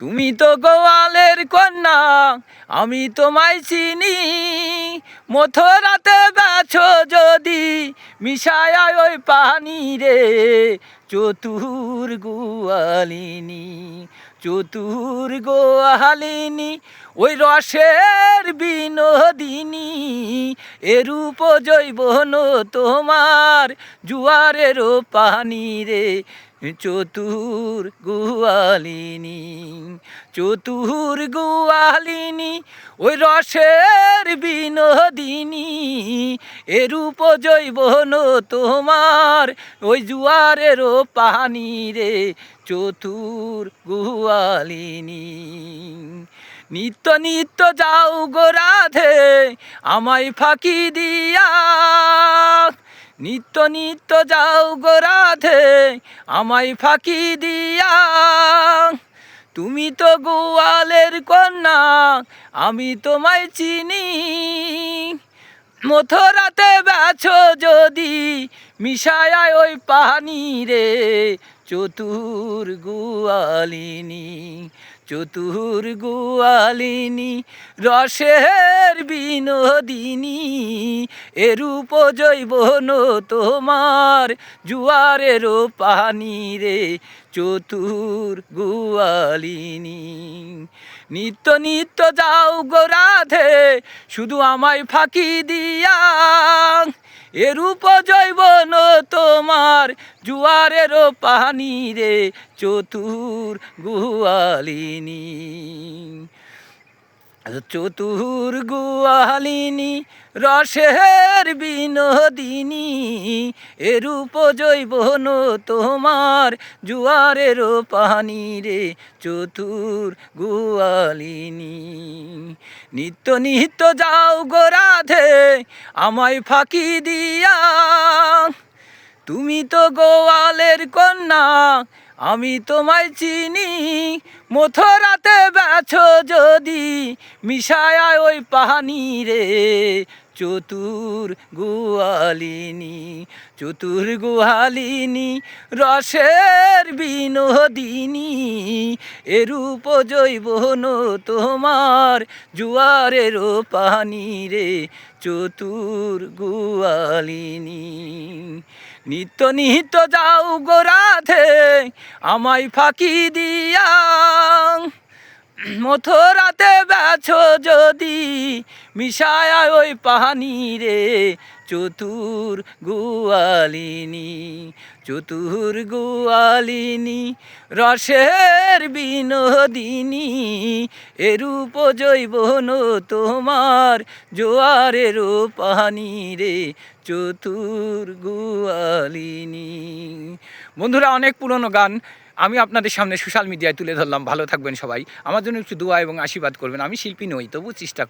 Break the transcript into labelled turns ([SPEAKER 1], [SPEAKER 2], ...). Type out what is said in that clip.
[SPEAKER 1] তুমি তো গোয়ালের কন্যা, আমি তোমায় চিনি। মথরাতে বেছো যদি মিশায় ওই পানি রে চতুর গোয়ালিনী চতুর গোয়ালিনী, ওই রসের বিনোদিনী এরূপ জৈবন তোমার জুয়ারেরও পানি রে চতুর গুয়ালিনী চতুর গুয়ালিনী, ওই রসের বিনোদিনী এরূপ জৈবন তোমার, ওই জুয়ারেরও পানি রে চতুর গুয়ালিনী। নিত্য নিত্য যাও গো রাধে, আমায় ফাঁকি দিয়া নিত্য নিত্য যাও গো রাধে, আমায় ফাঁকি দিয়া। তুমি তো গোয়ালের কন্যা, আমি তোমায় চিনি। মথরাতে বেছো যদি মিশায় ওই পানি রে, চতুর গুয়ালিনী চতুর গুয়ালিনী, রসের বিনোদিনী। এরূপ জৈবন তোমার জুয়ারেরও পানি রে, চতুর গুয়ালিনী। নিত্য নিত্য যাও গো রাধে, শুধু আমায় ফাঁকি দিয়া। এরূপ জৈবন তোমার জুয়ারেরও পানি রে, চতুর গুয়ালিনী। চতুর গুয়ালিনী, রসের বিনোদিনী এরূপ জৈবন তোমার জুয়ারের পানি রে চতুর গুয়ালিনী। নিত্য নিত্য যাও গো রাধে, আমায় ফাঁকি দিয়া। তুমি তো গোয়ালের কন্যা আমি তোমায় চিনি মথরাতে বেছো যদি মিশায় ওই পানি রে, চতুর গুয়ালিনী চতুর গুহালিনী, রসের বিনোদিনী এরূপ জৈবন তোমার জুয়ারেরও পানি রে, চতুর গুয়ালিনী নিত্য নিহিত যাও গো রাধে আমায় ফাঁকি দিয়া মথরাতে বেছো যদি মিশায় ওই পাহানি রে চতুর গুয়ালিনী চতুর গুয়ালিনী, রসের বিনোদিনী, এরূপ জৈবন তোমার জোয়ারেরও পানি রে চতুর গুয়ালিনী। বন্ধুরা, অনেক পুরনো গান আমি আপনাদের সামনে সোশ্যাল মিডিয়ায় তুলে ধরলাম। ভালো থাকবেন সবাই। আমার জন্য একটু দোয়া এবং আশীর্বাদ করবেন। আমি শিল্পী নই তবু চেষ্টা